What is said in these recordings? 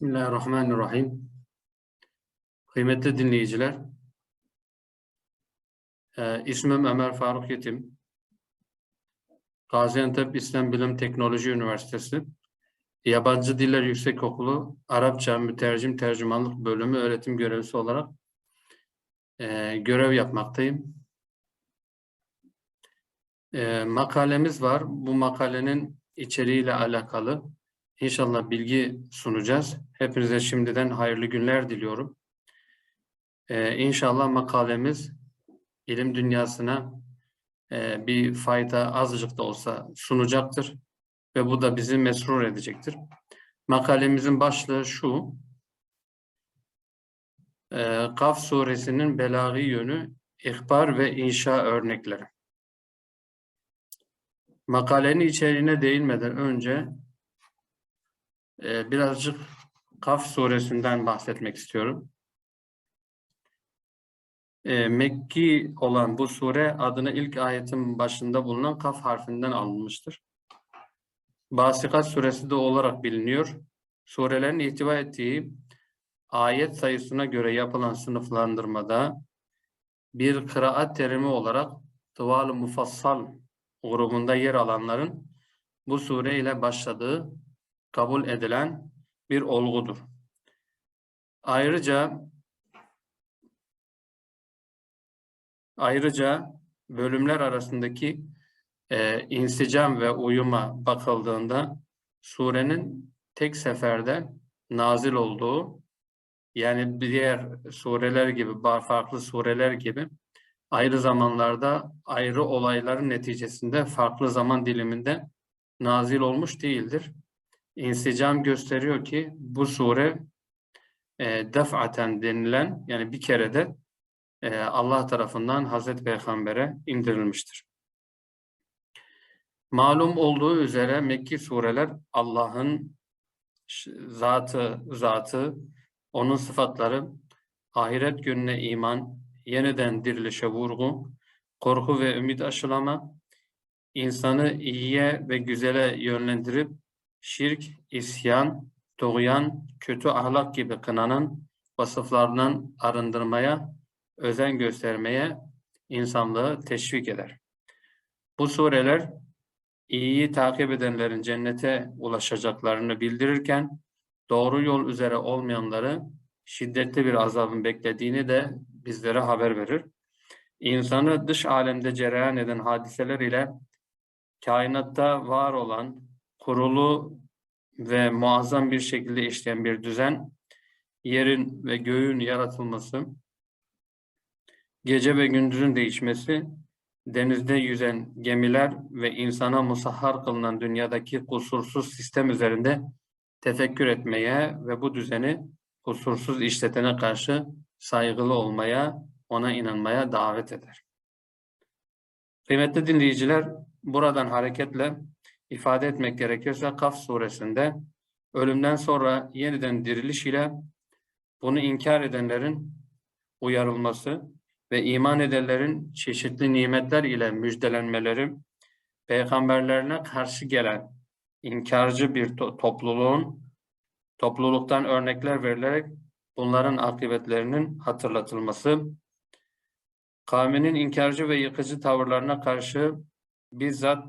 Bismillahirrahmanirrahim. Kıymetli dinleyiciler, e, ismim Ömer Faruk Yetim. Gaziantep İslam Bilim Teknoloji Üniversitesi Yabancı Diller Yüksekokulu Arapça Mütercim Tercümanlık Bölümü öğretim görevlisi olarak e, görev yapmaktayım. E, makalemiz var. Bu makalenin içeriğiyle alakalı İnşallah bilgi sunacağız. Hepinize şimdiden hayırlı günler diliyorum. Ee, inşallah makalemiz ilim dünyasına e, bir fayda azıcık da olsa sunacaktır. Ve bu da bizi mesrur edecektir. Makalemizin başlığı şu. E, Kaf suresinin belagi yönü, ihbar ve inşa örnekleri. Makalenin içeriğine değinmeden önce ee, birazcık Kaf suresinden bahsetmek istiyorum. Ee, Mekki olan bu sure adını ilk ayetin başında bulunan Kaf harfinden alınmıştır. Basikat suresi de olarak biliniyor. Surelerin ihtiva ettiği ayet sayısına göre yapılan sınıflandırmada bir kıraat terimi olarak Tıval-ı Mufassal grubunda yer alanların bu sure ile başladığı kabul edilen bir olgudur. Ayrıca ayrıca bölümler arasındaki e, insicam ve uyuma bakıldığında surenin tek seferde nazil olduğu yani diğer sureler gibi farklı sureler gibi ayrı zamanlarda ayrı olayların neticesinde farklı zaman diliminde nazil olmuş değildir insicam gösteriyor ki bu sure e, defaten denilen yani bir kere de e, Allah tarafından Hazreti Peygamber'e indirilmiştir. Malum olduğu üzere Mekki sureler Allah'ın zatı, zatı, onun sıfatları, ahiret gününe iman, yeniden dirilişe vurgu, korku ve ümit aşılama, insanı iyiye ve güzele yönlendirip şirk, isyan, doğuyan, kötü ahlak gibi kınanan vasıflarından arındırmaya, özen göstermeye insanlığı teşvik eder. Bu sureler iyiyi takip edenlerin cennete ulaşacaklarını bildirirken doğru yol üzere olmayanları şiddetli bir azabın beklediğini de bizlere haber verir. İnsanı dış alemde cereyan eden hadiseler ile kainatta var olan kurulu ve muazzam bir şekilde işleyen bir düzen, yerin ve göğün yaratılması, gece ve gündüzün değişmesi, denizde yüzen gemiler ve insana musahhar kılınan dünyadaki kusursuz sistem üzerinde tefekkür etmeye ve bu düzeni kusursuz işletene karşı saygılı olmaya, ona inanmaya davet eder. Kıymetli dinleyiciler, buradan hareketle ifade etmek gerekirse Kaf suresinde ölümden sonra yeniden diriliş ile bunu inkar edenlerin uyarılması ve iman edenlerin çeşitli nimetler ile müjdelenmeleri, peygamberlerine karşı gelen inkarcı bir to topluluğun topluluktan örnekler verilerek bunların akıbetlerinin hatırlatılması, kavminin inkarcı ve yıkıcı tavırlarına karşı bizzat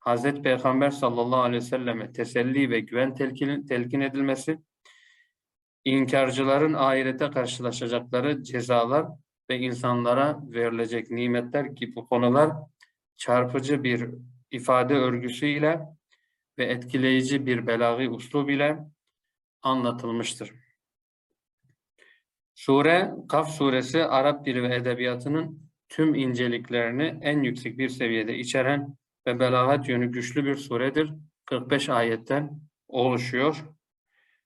Hazreti Peygamber sallallahu aleyhi ve selleme teselli ve güven telkin, telkin edilmesi, inkarcıların ahirete karşılaşacakları cezalar ve insanlara verilecek nimetler gibi konular çarpıcı bir ifade örgüsüyle ve etkileyici bir belagi uslub ile anlatılmıştır. Sure, Kaf suresi Arap dili ve edebiyatının tüm inceliklerini en yüksek bir seviyede içeren ve belagat yönü güçlü bir suredir. 45 ayetten oluşuyor.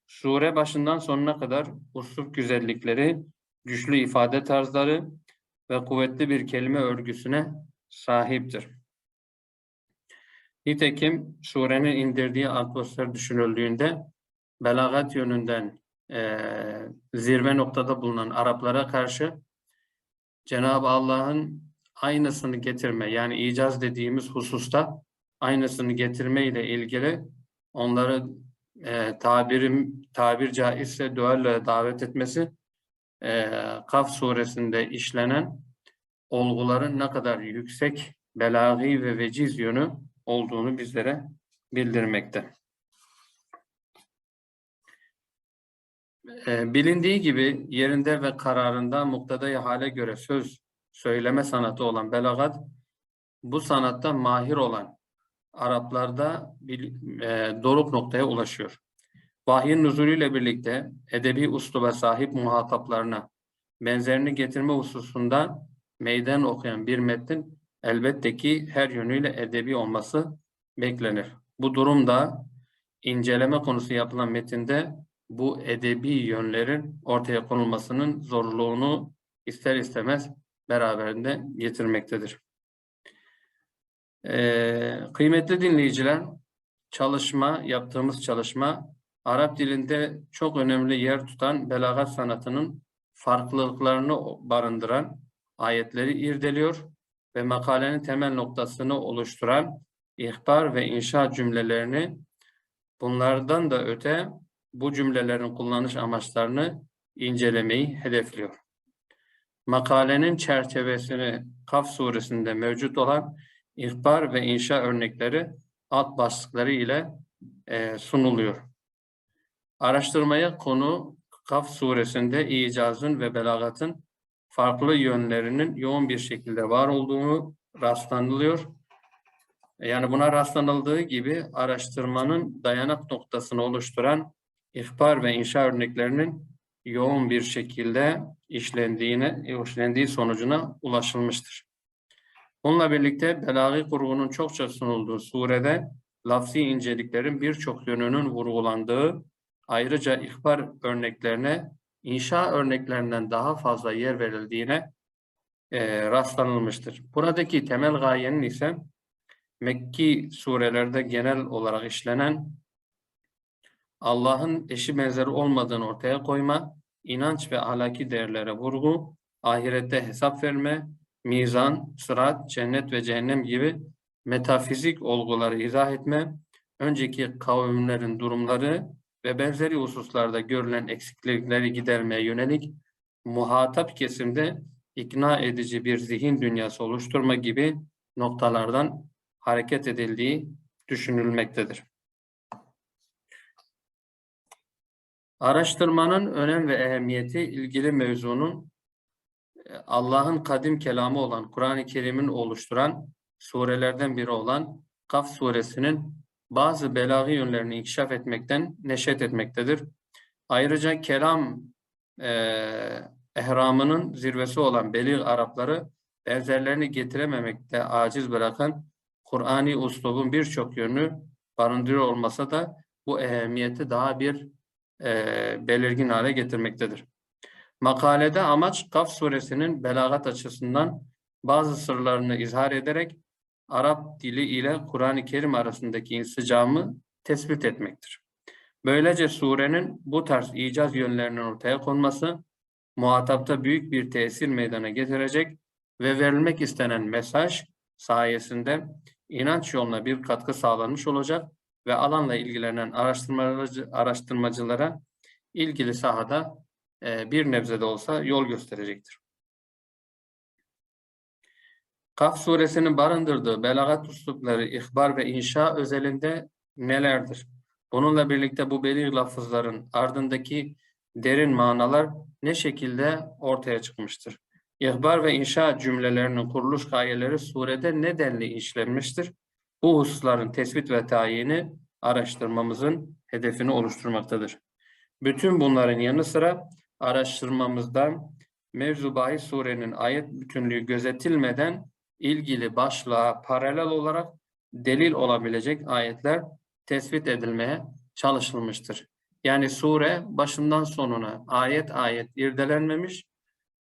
Sure başından sonuna kadar usul güzellikleri, güçlü ifade tarzları ve kuvvetli bir kelime örgüsüne sahiptir. Nitekim surenin indirdiği atmosfer düşünüldüğünde belagat yönünden e, zirve noktada bulunan Araplara karşı Cenab-ı Allah'ın aynısını getirme yani icaz dediğimiz hususta aynısını getirme ile ilgili onları e, tabirim tabir caizse duayla davet etmesi e, Kaf suresinde işlenen olguların ne kadar yüksek belagi ve veciz yönü olduğunu bizlere bildirmekte. E, bilindiği gibi yerinde ve kararında muktedai hale göre söz söyleme sanatı olan belagat, bu sanatta mahir olan Araplarda bil- e, doruk noktaya ulaşıyor. Vahyin nüzulüyle birlikte edebi usluba sahip muhataplarına benzerini getirme hususunda meydan okuyan bir metnin elbette ki her yönüyle edebi olması beklenir. Bu durumda inceleme konusu yapılan metinde bu edebi yönlerin ortaya konulmasının zorluğunu ister istemez beraberinde getirmektedir. Ee, kıymetli dinleyiciler, çalışma, yaptığımız çalışma Arap dilinde çok önemli yer tutan belagat sanatının farklılıklarını barındıran ayetleri irdeliyor ve makalenin temel noktasını oluşturan ihbar ve inşa cümlelerini bunlardan da öte bu cümlelerin kullanış amaçlarını incelemeyi hedefliyor. Makalenin çerçevesini Kaf suresinde mevcut olan ihbar ve inşa örnekleri alt başlıkları ile e, sunuluyor. Araştırmaya konu Kaf suresinde icazın ve belagatın farklı yönlerinin yoğun bir şekilde var olduğunu rastlanılıyor. Yani buna rastlanıldığı gibi araştırmanın dayanak noktasını oluşturan ihbar ve inşa örneklerinin yoğun bir şekilde işlendiğine, işlendiği sonucuna ulaşılmıştır. Bununla birlikte belagi kurgunun çokça sunulduğu surede lafzi inceliklerin birçok yönünün vurgulandığı, ayrıca ihbar örneklerine inşa örneklerinden daha fazla yer verildiğine e, rastlanılmıştır. Buradaki temel gayenin ise Mekki surelerde genel olarak işlenen Allah'ın eşi benzeri olmadığını ortaya koyma, inanç ve ahlaki değerlere vurgu, ahirette hesap verme, mizan, sırat, cennet ve cehennem gibi metafizik olguları izah etme, önceki kavimlerin durumları ve benzeri hususlarda görülen eksiklikleri gidermeye yönelik muhatap kesimde ikna edici bir zihin dünyası oluşturma gibi noktalardan hareket edildiği düşünülmektedir. Araştırmanın önem ve ehemmiyeti ilgili mevzunun e, Allah'ın kadim kelamı olan Kur'an-ı Kerim'in oluşturan surelerden biri olan Kaf suresinin bazı belagi yönlerini inkişaf etmekten neşet etmektedir. Ayrıca kelam e, ehramının zirvesi olan Belir Arapları benzerlerini getirememekte aciz bırakan Kur'ani uslubun birçok yönü barındırıyor olmasa da bu ehemmiyeti daha bir e, belirgin hale getirmektedir. Makalede amaç Kaf suresinin belagat açısından bazı sırlarını izhar ederek Arap dili ile Kur'an-ı Kerim arasındaki insicamı tespit etmektir. Böylece surenin bu tarz icaz yönlerinin ortaya konması muhatapta büyük bir tesir meydana getirecek ve verilmek istenen mesaj sayesinde inanç yoluna bir katkı sağlanmış olacak ve alanla ilgilenen araştırmacı, araştırmacılara ilgili sahada e, bir nebze de olsa yol gösterecektir. Kaf suresinin barındırdığı belagat uslupları, ihbar ve inşa özelinde nelerdir? Bununla birlikte bu belir lafızların ardındaki derin manalar ne şekilde ortaya çıkmıştır? İhbar ve inşa cümlelerinin kuruluş gayeleri surede ne denli işlenmiştir? Bu hususların tespit ve tayini araştırmamızın hedefini oluşturmaktadır. Bütün bunların yanı sıra araştırmamızda mevzu bahis surenin ayet bütünlüğü gözetilmeden ilgili başlığa paralel olarak delil olabilecek ayetler tespit edilmeye çalışılmıştır. Yani sure başından sonuna ayet ayet irdelenmemiş,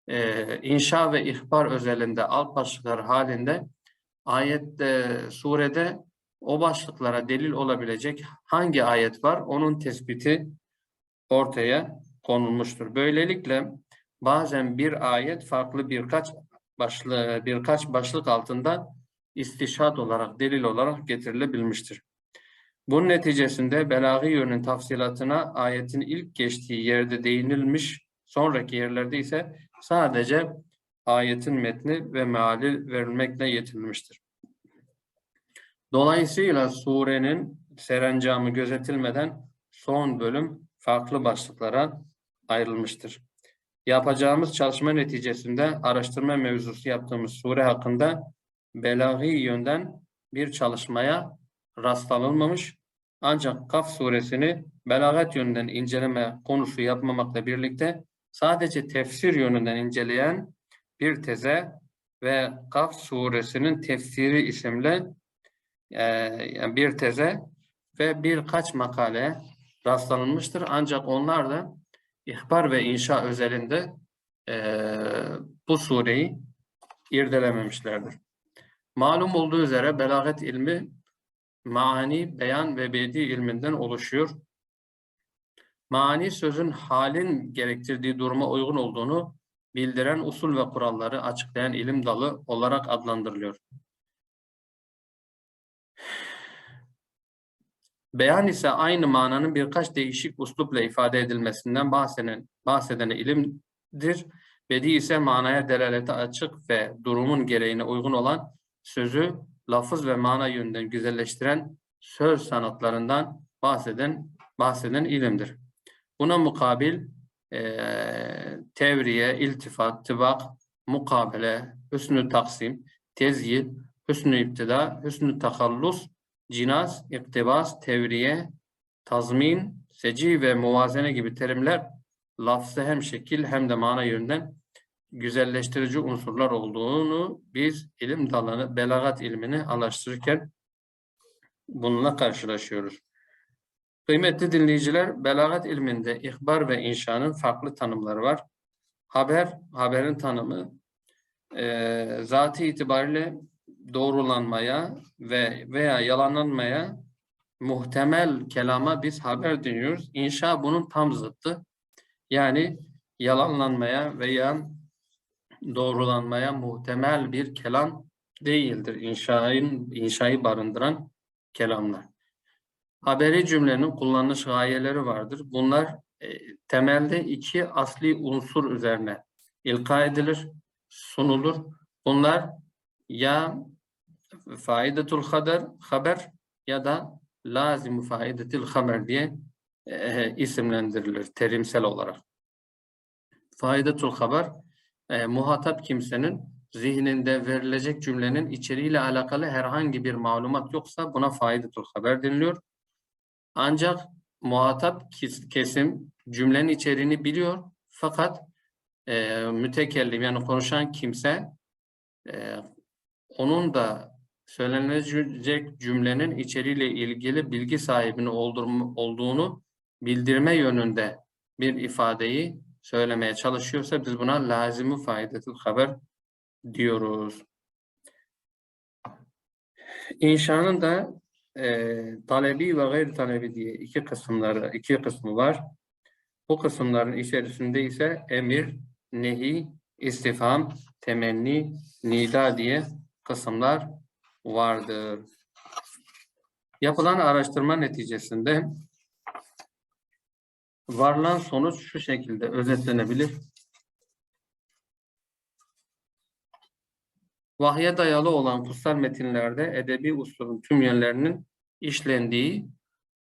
e, inşa ve ihbar özelinde alt başlıklar halinde ayette, surede o başlıklara delil olabilecek hangi ayet var onun tespiti ortaya konulmuştur. Böylelikle bazen bir ayet farklı birkaç başlığı, birkaç başlık altında istişat olarak, delil olarak getirilebilmiştir. Bunun neticesinde belâgî yönün tafsilatına ayetin ilk geçtiği yerde değinilmiş, sonraki yerlerde ise sadece ayetin metni ve meali verilmekle yetinilmiştir. Dolayısıyla surenin serencamı gözetilmeden son bölüm farklı başlıklara ayrılmıştır. Yapacağımız çalışma neticesinde araştırma mevzusu yaptığımız sure hakkında belâgî yönden bir çalışmaya rastlanılmamış. Ancak Kaf suresini belagat yönünden inceleme konusu yapmamakla birlikte sadece tefsir yönünden inceleyen bir teze ve Kaf suresinin tefsiri isimli e, bir teze ve birkaç makale rastlanılmıştır. Ancak onlar da ihbar ve inşa özelinde e, bu sureyi irdelememişlerdir. Malum olduğu üzere belagat ilmi maani, beyan ve bedi ilminden oluşuyor. Maani sözün halin gerektirdiği duruma uygun olduğunu bildiren usul ve kuralları açıklayan ilim dalı olarak adlandırılıyor. Beyan ise aynı mananın birkaç değişik uslupla ifade edilmesinden bahseden, bahseden ilimdir. Bedi ise manaya delalete açık ve durumun gereğine uygun olan sözü lafız ve mana yönünden güzelleştiren söz sanatlarından bahseden bahseden ilimdir. Buna mukabil eee tevriye, iltifat, tıbak, mukabele, hüsnü taksim, tezyil, hüsnü iptida, hüsnü takallus, cinaz, iktibas, tevriye, tazmin, seci ve muvazene gibi terimler lafzı hem şekil hem de mana yönünden güzelleştirici unsurlar olduğunu biz ilim dalını, belagat ilmini araştırırken bununla karşılaşıyoruz. Kıymetli dinleyiciler, belagat ilminde ihbar ve inşanın farklı tanımları var. Haber, haberin tanımı e, zatı itibariyle doğrulanmaya ve veya yalanlanmaya muhtemel kelama biz haber deniyoruz. İnşa bunun tam zıttı. Yani yalanlanmaya veya doğrulanmaya muhtemel bir kelam değildir. İnşaın, inşayı barındıran kelamlar. Haberi cümlenin kullanış gayeleri vardır. Bunlar e, temelde iki asli unsur üzerine ilka edilir, sunulur. Bunlar ya faidetul haber, haber ya da lazim faidetil haber diye e, isimlendirilir terimsel olarak. Faidetul haber e, muhatap kimsenin zihninde verilecek cümlenin içeriğiyle alakalı herhangi bir malumat yoksa buna faidetul haber deniliyor. Ancak muhatap kes- kesim cümlenin içeriğini biliyor fakat e, mütekellim yani konuşan kimse e, onun da söylenecek cümlenin içeriğiyle ilgili bilgi sahibini oldurma- olduğunu bildirme yönünde bir ifadeyi söylemeye çalışıyorsa biz buna lazimi faydatul haber diyoruz. İnşanın da e, talebi ve gayri talebi diye iki kısımları, iki kısmı var. Bu kısımların içerisinde ise emir, nehi, istifham, temenni, nida diye kısımlar vardır. Yapılan araştırma neticesinde varılan sonuç şu şekilde özetlenebilir. Vahye dayalı olan kutsal metinlerde edebi usulün tüm yönlerinin işlendiği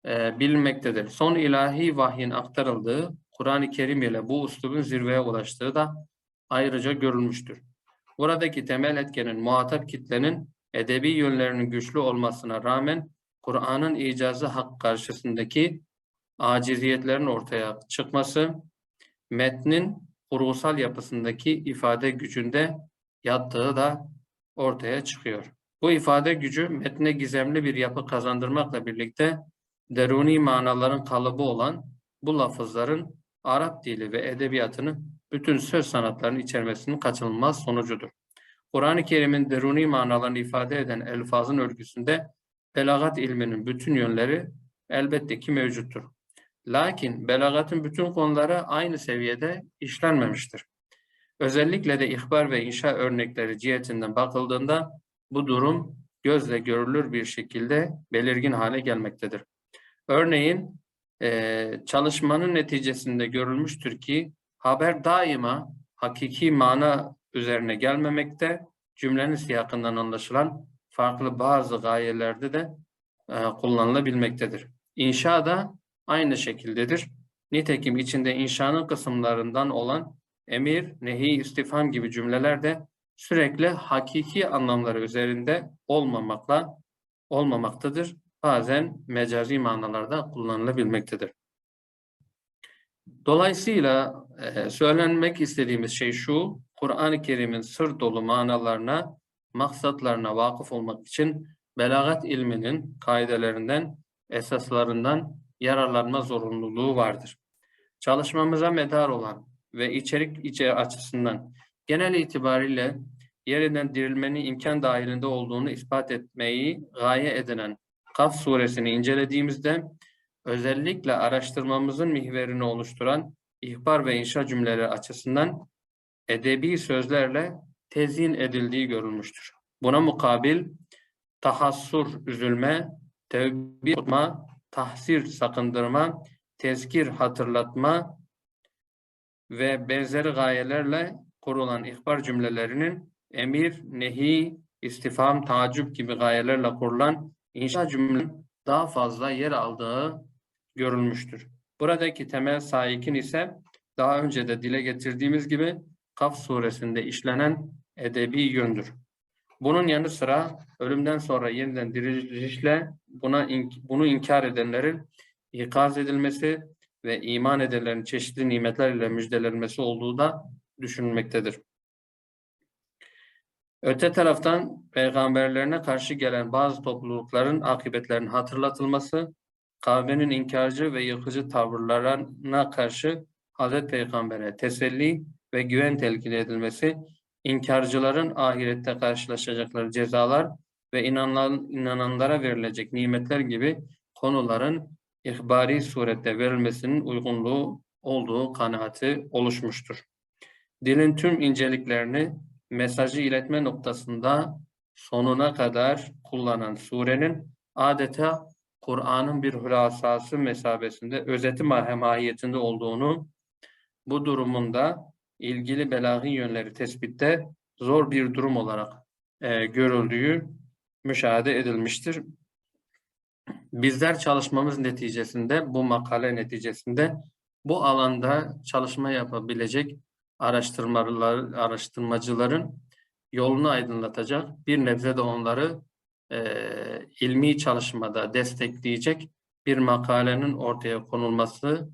e, bilinmektedir. Son ilahi vahyin aktarıldığı Kur'an-ı Kerim ile bu uslubun zirveye ulaştığı da ayrıca görülmüştür. Buradaki temel etkenin muhatap kitlenin edebi yönlerinin güçlü olmasına rağmen Kur'an'ın icazı hak karşısındaki aciziyetlerin ortaya çıkması, metnin kurgusal yapısındaki ifade gücünde yattığı da ortaya çıkıyor. Bu ifade gücü metne gizemli bir yapı kazandırmakla birlikte deruni manaların kalıbı olan bu lafızların Arap dili ve edebiyatının bütün söz sanatlarının içermesinin kaçınılmaz sonucudur. Kur'an-ı Kerim'in deruni manalarını ifade eden elfazın örgüsünde belagat ilminin bütün yönleri elbette ki mevcuttur. Lakin belagatın bütün konuları aynı seviyede işlenmemiştir. Özellikle de ihbar ve inşa örnekleri cihetinden bakıldığında bu durum gözle görülür bir şekilde belirgin hale gelmektedir. Örneğin eee, çalışmanın neticesinde görülmüştür ki haber daima hakiki mana üzerine gelmemekte, cümlenin siyakından anlaşılan farklı bazı gayelerde de eee, kullanılabilmektedir. İnşa da aynı şekildedir. Nitekim içinde inşanın kısımlarından olan emir, nehi, istifham gibi cümleler de sürekli hakiki anlamları üzerinde olmamakla olmamaktadır. Bazen mecazi manalarda kullanılabilmektedir. Dolayısıyla e, söylenmek istediğimiz şey şu, Kur'an-ı Kerim'in sır dolu manalarına, maksatlarına vakıf olmak için belagat ilminin kaidelerinden, esaslarından yararlanma zorunluluğu vardır. Çalışmamıza medar olan ve içerik içe açısından genel itibariyle yeniden dirilmenin imkan dahilinde olduğunu ispat etmeyi gaye edinen Kaf suresini incelediğimizde özellikle araştırmamızın mihverini oluşturan ihbar ve inşa cümleleri açısından edebi sözlerle tezyin edildiği görülmüştür. Buna mukabil tahassur, üzülme, tevbi tutma, tahsir, sakındırma, tezkir, hatırlatma ve benzeri gayelerle kurulan ihbar cümlelerinin emir, nehi, istifham, tacip gibi gayelerle kurulan inşa cümlenin daha fazla yer aldığı görülmüştür. Buradaki temel sahikin ise daha önce de dile getirdiğimiz gibi Kaf suresinde işlenen edebi yöndür. Bunun yanı sıra ölümden sonra yeniden dirilişle buna ink- bunu inkar edenlerin ikaz edilmesi ve iman edenlerin çeşitli nimetler ile müjdelenmesi olduğu da düşünülmektedir. Öte taraftan peygamberlerine karşı gelen bazı toplulukların akıbetlerinin hatırlatılması, kavmenin inkarcı ve yıkıcı tavırlarına karşı Hazreti Peygamber'e teselli ve güven telkin edilmesi, inkarcıların ahirette karşılaşacakları cezalar ve inananlara verilecek nimetler gibi konuların ihbari surette verilmesinin uygunluğu olduğu kanaati oluşmuştur. Dilin tüm inceliklerini mesajı iletme noktasında sonuna kadar kullanan surenin adeta Kur'an'ın bir hülasası mesabesinde, özeti ma- mahiyetinde olduğunu, bu durumunda ilgili belaghi yönleri tespitte zor bir durum olarak e, görüldüğü müşahede edilmiştir. Bizler çalışmamız neticesinde, bu makale neticesinde bu alanda çalışma yapabilecek araştırmalar, araştırmacıların yolunu aydınlatacak, bir nebze de onları eee, ilmi çalışmada destekleyecek bir makalenin ortaya konulmasını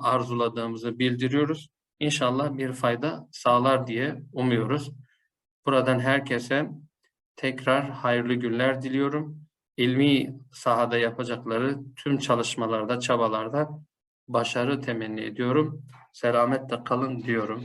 arzuladığımızı bildiriyoruz. İnşallah bir fayda sağlar diye umuyoruz. Buradan herkese tekrar hayırlı günler diliyorum. İlmi sahada yapacakları tüm çalışmalarda, çabalarda başarı temenni ediyorum. Selametle kalın diyorum.